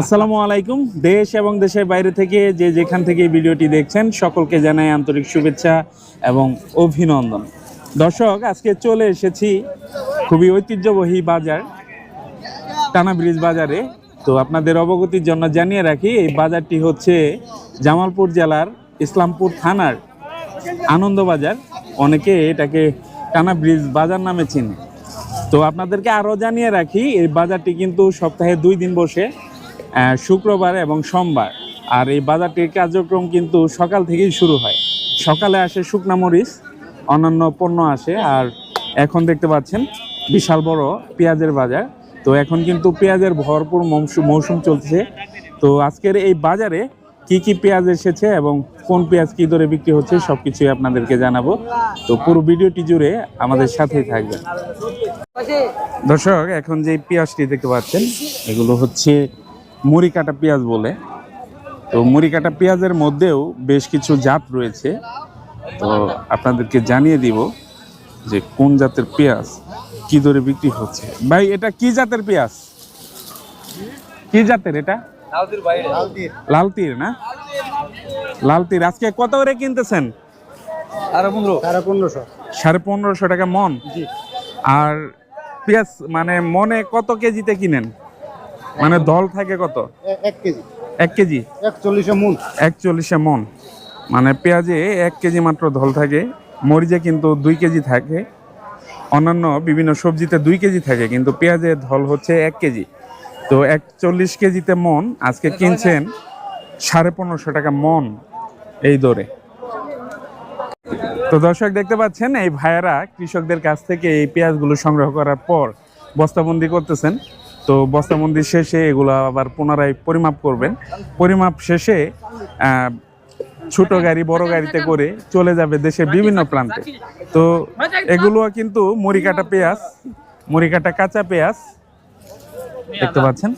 আসসালামু আলাইকুম। দেশ এবং দেশের বাইরে থেকে যে যেখান থেকে ভিডিওটি দেখছেন, সকলকে জানাই আন্তরিক শুভেচ্ছা এবং অভিনন্দন। দর্শক, আজকে চলে এসেছি খুবই ঐতিহ্যবাহী বাজার, টানা ব্রিজ বাজারে। তো আপনাদের অবগতির জন্য জানিয়ে রাখি, এই বাজারটি হচ্ছে জামালপুর জেলার ইসলামপুর থানার আনন্দবাজার। অনেকে এটাকে টানা ব্রিজ বাজার নামে চিনে। তো আপনাদেরকে আরও জানিয়ে রাখি, এই বাজারটি কিন্তু সপ্তাহে দুই দিন বসে শুক্রবার এবং সোমবার। আর এই বাজারটির কার্যক্রম কিন্তু সকাল থেকেই শুরু হয়। সকালে আসে শুকনা মরিচ, অন্যান্য পণ্য আসে, আর এখন দেখতে পাচ্ছেন বিশাল বড় পেঁয়াজের বাজার। তো এখন কিন্তু পেঁয়াজের ভরপুর মৌসুম চলছে। তো আজকের এই বাজারে কি কি পেঁয়াজ এসেছে এবং কোন পেঁয়াজ কি দরে বিক্রি হচ্ছে সব কিছুই আপনাদেরকে জানাব। তো পুরো ভিডিওটি জুড়ে আমাদের সাথেই থাকবেন। দর্শক, এখন যে পেঁয়াজটি দেখতে পাচ্ছেন, এগুলো হচ্ছে মুড়ি কাটা পেঁয়াজ বলে। তো মুড়ি কাটা পেঁয়াজের মধ্যেও বেশ কিছু জাত রয়েছে। তো আপনাদেরকে জানিয়ে দিব যে কোন জাতের পেঁয়াজ কি দরে বিক্রি হচ্ছে। ভাই, এটা কি জাতের পেঁয়াজ? কি জাতের এটা? লাল তীর না? লাল তীর আজকে কত করে কিনতেছেন? সাড়ে পনেরোশো। টাকা মন? আর পেঁয়াজ মানে মনে কত কেজিতে কিনেন? মানে দল থাকে কত? এক কেজি। এক কেজি? একচল্লিশে মূল একচল্লিশে মন। মানে পেঁয়াজে এক কেজি মাত্র ধল থাকে। মরিচে কিন্তু দুই কেজি থাকে। অন্যান্য বিভিন্ন সবজিতে দুই কেজি থাকে কিন্তু পেঁয়াজের ধল হচ্ছে এক কেজি। তো একচল্লিশ কেজিতে মন, আজকে কিনছেন সাড়ে পনেরোশো টাকা মন এই দরে। তো দর্শক দেখতে পাচ্ছেন, এই ভাইয়েরা কৃষকদের কাছ থেকে এই পেঁয়াজগুলো সংগ্রহ করার পর বস্তাবন্দি করতেছেন। তো বস্তাবন্দি শেষে এগুলো আবার পুনরায় পরিমাপ করবেন। পরিমাপ শেষে ছোট গাড়ি, বড় গাড়িতে করে চলে যাবে দেশের বিভিন্ন প্রান্তে। তো এগুলো কিন্তু মুড়ি কাটা পেঁয়াজ মুড়ি কাটা কাঁচা পেঁয়াজ দেখতে পাচ্ছেন?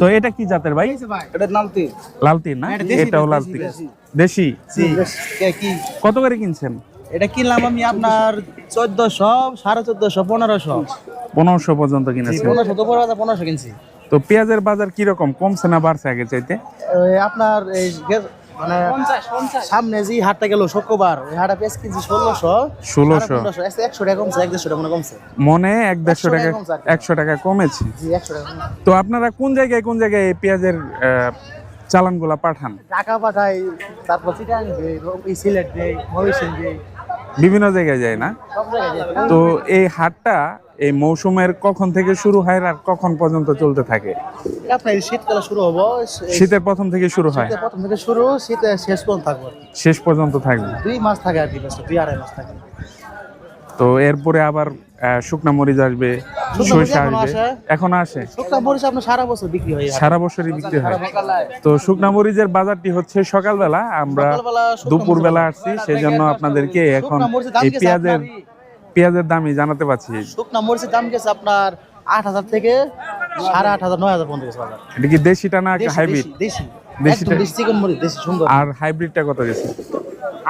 তো এটা কি জাতের ভাই? এটা নামতি লাল না? এটাও লালতি দেশি। কত করে কিনছেন? এটা কিনলাম আমি আপনার চোদ্দশো সাড়ে চোদ্দশো পনেরোশো। পনেরোশো পর্যন্ত কিনেছি পনেরোশো তো পনেরোশো কিনছি। তো পেঁয়াজের বাজার কীরকম? কমছে না বাড়ছে আগে চাইতে? আপনার এই মানে সামনে যে হাটটা গেল শুক্রবার ওই হাটটা পেঁয়াজ কিনছি ষোলোশো? ষোলোশো। একশো টাকা কমছে এক দেড়শো টাকা মনে কমছে। মনে এক দেড়শো টাকা। একশো টাকা কমেছে। জি একশো টাকা তো আপনারা কোন জায়গায় কোন জায়গায় এই পেঁয়াজের চালানগুলা পাঠান? টাকা পাঠাই তারপর চিটাং সিলেট দেই ময়ূরসিং দেই বিভিন্ন জায়গায় যায় না? সব জায়গায় দেই। তো এই হাটটা এই মৌসুমের কখন থেকে শুরু হয় আর কখন পর্যন্ত চলতে থাকে? আপনার শীতকালে শুরু হব। শীতের প্রথম থেকে শুরু হয়? প্রথম থেকে শুরু শীতে শেষ পর্যন্ত থাকব। শেষ পর্যন্ত থাকবে? দুই মাস থাকে আর কি দুই আড়াই মাস থাকে। তো এরপরে আবার শুকনা মরিচ আসবে সরিষা আসবে। এখন আসে? শুকনা মরিচ আপনার সারা বছর বিক্রি হয়। সারা বছরই বিক্রি হয়। তো শুকনা মরিচের বাজারটি হচ্ছে সকালবেলা। আমরা সকালবেলা শুকনা দুপুর বেলা আসছি সেই জন্য আপনাদেরকে এখন এই পেঁয়াজের পেঁয়াজের দামই জানাতে পারছি। শুকনা মরিচের দাম গেছে আপনার আট হাজার থেকে সাড়ে আট হাজার নয় হাজার পর্যন্ত গেছে বাজার। এটা কি দেশিটা না হাইব্রিড? দেশি, দেশি। দেশিটা? দেশি চিকন মরিচ দেশি সুন্দর। আর হাইব্রিডটা কত গেছে?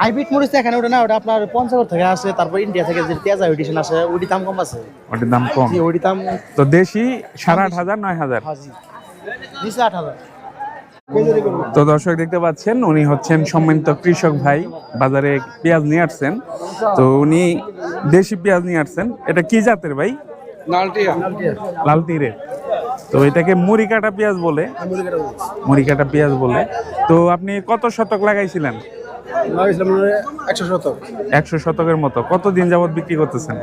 হাইব্রিড মরিচ এখানে ওটা না ওটা আপনার পঞ্চগড় থেকে আসে তারপর ইন্ডিয়া থেকে যে তেজা এডিশন আসে ওটি দাম কম আছে। ওটির দাম কম। ওটি দাম তো দেশি সাড়ে আট হাজার নয় হাজার। হাজি আট হাজার। তো দর্শক দেখতে পাচ্ছেন উনি হচ্ছেন সম্মানিত কৃষক ভাই বাজারে পেঁয়াজ নিয়ে আসছেন। তো উনি দেশি পেঁয়াজ নিয়ে আসছেন। এটা কি জাতের ভাই? লাল তীরের তো এটাকে মুড়ি কাটা পেঁয়াজ বলে। মুড়ি কাটা পেঁয়াজ বলে। তো আপনি কত শতক লাগাইছিলেন? একশো শতক। একশো শতকের মতো। কত দিন যাবত বিক্রি করতেছেন?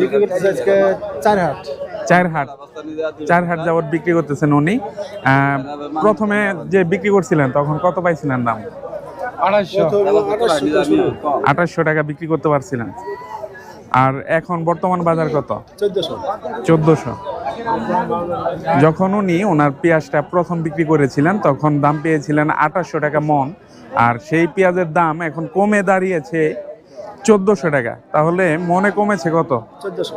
বিক্রি করতেছে আজকে চার হাট। চার হাট চার হাট যাবত বিক্রি করতেছেন উনি। প্রথমে যে বিক্রি করছিলেন তখন কত পাইছিলেন দাম? আঠাশশো টাকা বিক্রি করতে পারছিলেন। আর এখন বর্তমান বাজার কত? চোদ্দশো। যখন উনি ওনার পেঁয়াজটা প্রথম বিক্রি করেছিলেন তখন দাম পেয়েছিলেন আঠাশশো টাকা মন। আর সেই পেঁয়াজের দাম এখন কমে দাঁড়িয়েছে চোদ্দশো টাকা। তাহলে মনে কমেছে কত? চোদ্দশো।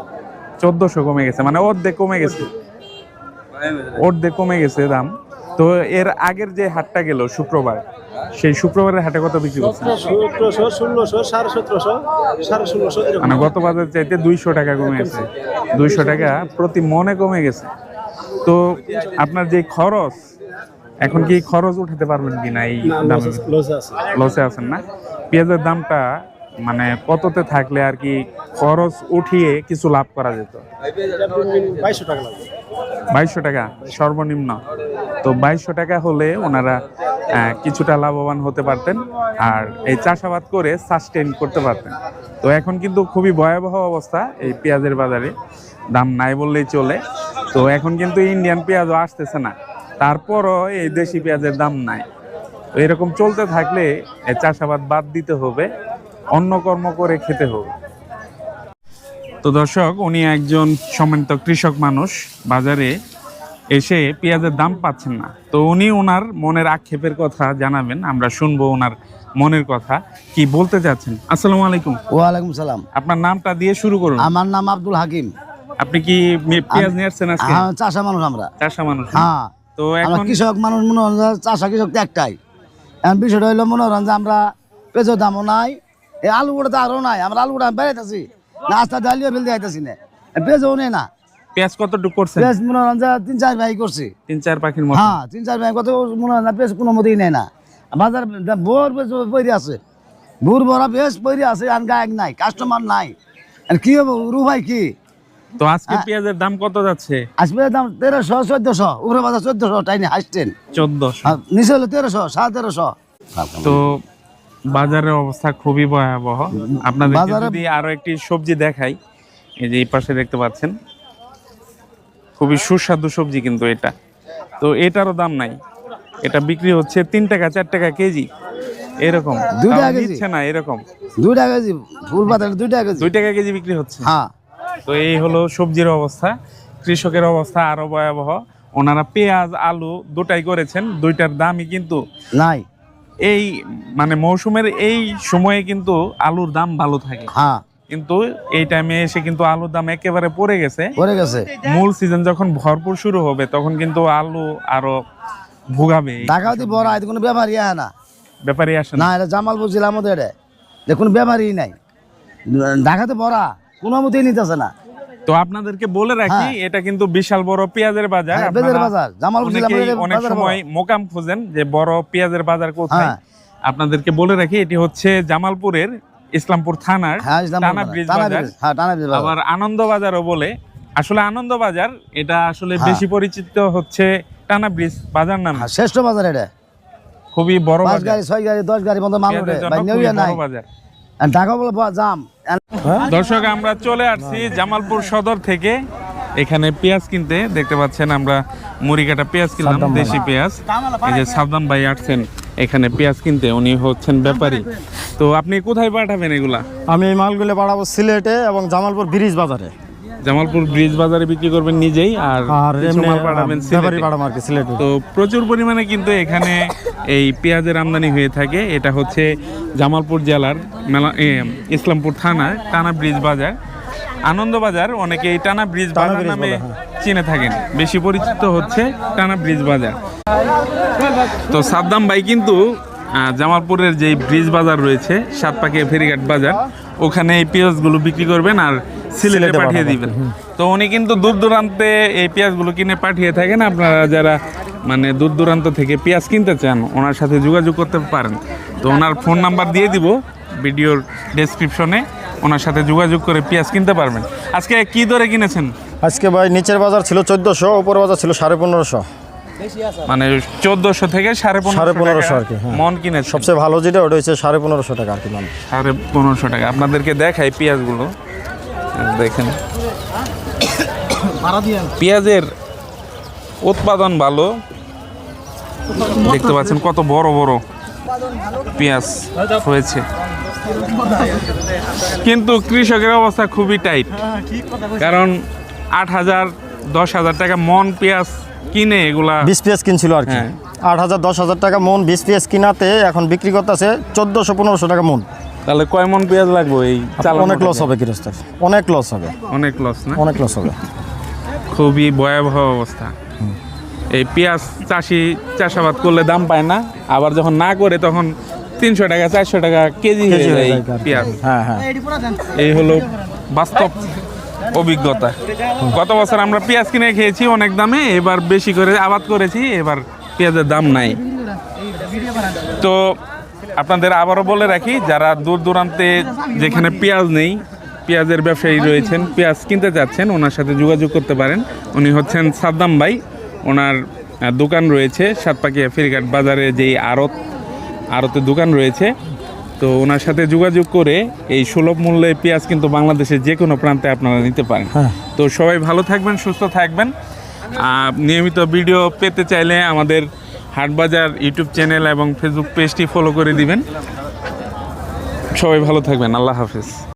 চোদ্দশো কমে গেছে মানে অর্ধেক কমে গেছে। অর্ধেক কমে গেছে দাম। তো এর আগের যে হাটটা গেল শুক্রবার সেই শুক্রবারের হাটে কত বিক্রি করছে মানে গত বাজার চাইতে দুইশো টাকা কমে গেছে। দুইশো টাকা প্রতি মনে কমে গেছে। তো আপনার যে খরচ এখন কি খরচ উঠাতে পারবেন কিনা এই দামে লসে আছেন না? পেঁয়াজের দামটা মানে কততে থাকলে আর কি খরচ উঠিয়ে কিছু লাভ করা যেত? বাইশশো টাকা, সর্বনিম্ন। তো বাইশশো টাকা হলে ওনারা কিছুটা লাভবান হতে পারতেন আর এই চাষাবাদ করে সাস্টেন করতে পারতেন। তো এখন কিন্তু খুবই ভয়াবহ অবস্থা এই পেঁয়াজের বাজারে। দাম নাই বললেই চলে। তো এখন কিন্তু ইন্ডিয়ান পেঁয়াজও আসতেছে না। তারপরও এই দেশি পেঁয়াজের দাম নাই। তো এরকম চলতে থাকলে চাষাবাদ বাদ দিতে হবে। অন্য কর্ম করে খেতে হবে। তো দর্শক উনি একজন সম্মানিত কৃষক মানুষ। বাজারে এসে পেঁয়াজের দাম পাচ্ছেন না। তো উনি ওনার মনের আক্ষেপের কথা জানাবেন। আমরা শুনব ওনার মনের কথা। কি বলতে চাচ্ছেন? আসসালামু আলাইকুম। ওয়ালাইকুম সালাম। আপনার নামটা দিয়ে শুরু করুন। আমার নাম আব্দুল হাকিম। আপনি কি পেঁয়াজ নিয়ে আসছেন আজকে? হ্যাঁ চাষা মানুষ আমরা। চাষা মানুষ। হ্যাঁ। তো এখন কৃষক মানুষ মনে হন যে চাষা কৃষক তো একটাই। এখন বিষয়টা হইল মনে হন যে আমরা পেঁচো দামও নাই এই আলু গুঁড়ো তো আরও নাই আমরা আলু গুঁড়ো বেড়াইতেছি। না আস্তে ডালিও ফেলতে যাইতেছি না। পেঁচও নেই না পেঁয়াজ কতটুকু করছেন? পেঁচ মনে হন যে তিন চার ভাই করছি। তিন চার পাখির মতো? হ্যাঁ তিন চার ভাই কত মনে হয় না পেঁচ কোনো মতেই নেই না। বাজার বোর পেঁচ আছে। ভোর ভরা পেঁচ পইরে আছে আর গায়ক নাই কাস্টমার নাই। আর কি হব রু ভাই কি? তো আজকে হ্যাঁ। পেঁয়াজের দাম কত যাচ্ছে? আসবে দাম তেরোশো চোদ্দশো উপরে বাজার চোদ্দশো টাইনি হাসছেন। চোদ্দশো। নিচে হলো তেরোশো সাড়ে তেরোশো। তো বাজারের অবস্থা খুবই ভয়াবহ। আপনাদের যদি আরও একটি সবজি দেখাই এই যে এই পাশে দেখতে পাচ্ছেন খুবই সুস্বাদু সবজি কিন্তু এটা। তো এটারও দাম নাই। এটা বিক্রি হচ্ছে তিন টাকা চার টাকা কেজি। এরকম। দুই টাকা কেজি? না এরকম। দুই টাকা কেজি? ফুল দুই টাকা কেজি? দুই টাকা কেজি বিক্রি হচ্ছে। হ্যাঁ। তো এই হলো সবজির অবস্থা। কৃষকের অবস্থা আরও ভয়াবহ। ওনারা পেঁয়াজ আলু দুটাই করেছেন দুইটার দামই কিন্তু নাই। এই মানে মৌসুমের এই সময়ে কিন্তু আলুর দাম ভালো থাকে। হ্যাঁ। কিন্তু এই টাইমে এসে কিন্তু আলুর দাম একেবারে পড়ে গেছে। পরে গেছে। মূল সিজন যখন ভরপুর শুরু হবে তখন কিন্তু আলু আরও ভোগাবে। ঢাকা হতে বড় আয় কোনো ব্যাপারই আয় না। ব্যাপারই আসে না। এটা জামালপুর জেলার মধ্যে এটা কোনো ব্যাপারই নাই। ঢাকাতে বড়া কোনো মতেই নিতেছে না। তো আপনাদেরকে বলে রাখি এটা কিন্তু বিশাল বড় পেঁয়াজের বাজার। হ্যাঁ, অনেক সময় মোকাম খোঁজেন যে বড় পেঁয়াজের বাজার কোথায়। হ্যাঁ। আপনাদেরকে বলে রাখি এটি হচ্ছে জামালপুরের ইসলামপুর থানার হ্যাঁ টানা ব্রিজ বাজার। হ্যাঁ আবার আনন্দ বাজারও বলে। আসলে আনন্দ বাজার এটা আসলে হ্যাঁ। বেশি পরিচিত হচ্ছে টানা ব্রিজ বাজার নামে। হ্যাঁ, শ্রেষ্ঠ বাজার এটা। খুবই বড় বাজার। গাড়ি ছয় গাড়ি দশ গাড়ি মতো মাল বাজার। ঢাকা বলে জাম। দর্শক আমরা চলে আসছি জামালপুর সদর থেকে। এখানে পেঁয়াজ কিনতে দেখতে পাচ্ছেন আমরা মুড়িকাটা পেঁয়াজ কিনলাম দেশি পেঁয়াজ। এই যে সাবধান ভাই আসছেন এখানে পেঁয়াজ কিনতে উনি হচ্ছেন ব্যাপারী। তো আপনি কোথায় পাঠাবেন এগুলা? আমি এই মালগুলো পাঠাবো সিলেটে এবং জামালপুর ব্রিজ বাজারে। জামালপুর ব্রিজ বাজারে বিক্রি করবেন নিজেই আর তো প্রচুর পরিমাণে কিন্তু এখানে এই পেঁয়াজের আমদানি হয়ে থাকে। এটা হচ্ছে জামালপুর জেলার মেলা ইসলামপুর থানার টানা ব্রিজ বাজার। আনন্দ বাজার অনেকে এই টানা ব্রিজ বাজার নামে হ্যাঁ। চিনে থাকেন। বেশি পরিচিত হচ্ছে টানা ব্রিজ বাজার। তো সাদ্দাম ভাই কিন্তু জামালপুরের যে ব্রিজ বাজার রয়েছে সাতপাকে ফেরিঘাট বাজার ওখানে এই পেঁয়াজগুলো বিক্রি করবেন আর সিলেটে পাঠিয়ে দিবেন। তো উনি কিন্তু দূর দূরান্তে এই পেঁয়াজগুলো কিনে পাঠিয়ে থাকেন। আপনারা যারা মানে দূর দূরান্ত থেকে পেঁয়াজ কিনতে চান ওনার সাথে যোগাযোগ করতে পারেন। তো ওনার ফোন নাম্বার দিয়ে দিব ভিডিওর ডেসক্রিপশনে। ওনার সাথে যোগাযোগ করে পেঁয়াজ কিনতে পারবেন। আজকে কি দরে কিনেছেন? আজকে ভাই নিচের বাজার ছিল চোদ্দোশো উপর বাজার ছিল সাড়ে পনেরোশো। মানে চোদ্দশো থেকে সাড়ে সাড়ে পনেরোশো পনেরোশো আর কি, হ্যাঁ। মন কিনে সবচেয়ে ভালো যেটা ওটা হচ্ছে সাড়ে পনেরোশো টাকা আর কি মানে। সাড়ে পনেরোশো টাকা। আপনাদেরকে দেখাই পেঁয়াজগুলো। দেখেন। পেঁয়াজের উৎপাদন ভালো। দেখতে পাচ্ছেন কত বড় বড় পেঁয়াজ হয়েছে। কিন্তু কৃষকের অবস্থা খুবই টাইট। কারণ আট হাজার দশ হাজার টাকা মন পেঁয়াজ কিনে এগুলা। বিশ পিএস কিনছিল আর কি। হ্যাঁ। আট হাজার দশ হাজার টাকা মন বিশ পিএস কিনাতে এখন বিক্রি করতেছে চোদ্দোশো পনেরোশো টাকা মন। তাহলে কয় মন পেঁয়াজ লাগবে এই চালানো অনেক লস হবে গৃহস্থের অনেক লস হবে। অনেক লস না? অনেক লস হবে। খুবই ভয়াবহ অবস্থা। এই পেঁয়াজ চাষি চাষাবাদ করলে দাম পায় না আবার যখন না করে তখন তিনশো টাকা চারশো টাকা কেজি হয়ে যায়। পেঁয়াজ। হ্যাঁ হ্যাঁ। এই হলো বাস্তব অভিজ্ঞতা। গত বছর আমরা পেঁয়াজ কিনে খেয়েছি অনেক দামে এবার বেশি করে আবাদ করেছি এবার পেঁয়াজের দাম নাই। তো আপনাদের আবারও বলে রাখি যারা দূর দূরান্তে যেখানে পেঁয়াজ নেই পেঁয়াজের ব্যবসায়ী রয়েছেন পেঁয়াজ কিনতে চাচ্ছেন ওনার সাথে যোগাযোগ করতে পারেন। উনি হচ্ছেন সাদ্দাম ভাই ওনার দোকান রয়েছে সাতপাকিয়া ফেরিঘাট বাজারে যেই আড়ত আড়তে দোকান রয়েছে। তো ওনার সাথে যোগাযোগ করে এই সুলভ মূল্যে পেঁয়াজ কিন্তু বাংলাদেশের যে কোনো প্রান্তে আপনারা নিতে পারেন। তো সবাই ভালো থাকবেন সুস্থ থাকবেন। আর নিয়মিত ভিডিও পেতে চাইলে আমাদের হাটবাজার ইউটিউব চ্যানেল এবং ফেসবুক পেজটি ফলো করে দিবেন। সবাই ভালো থাকবেন। আল্লাহ হাফিজ।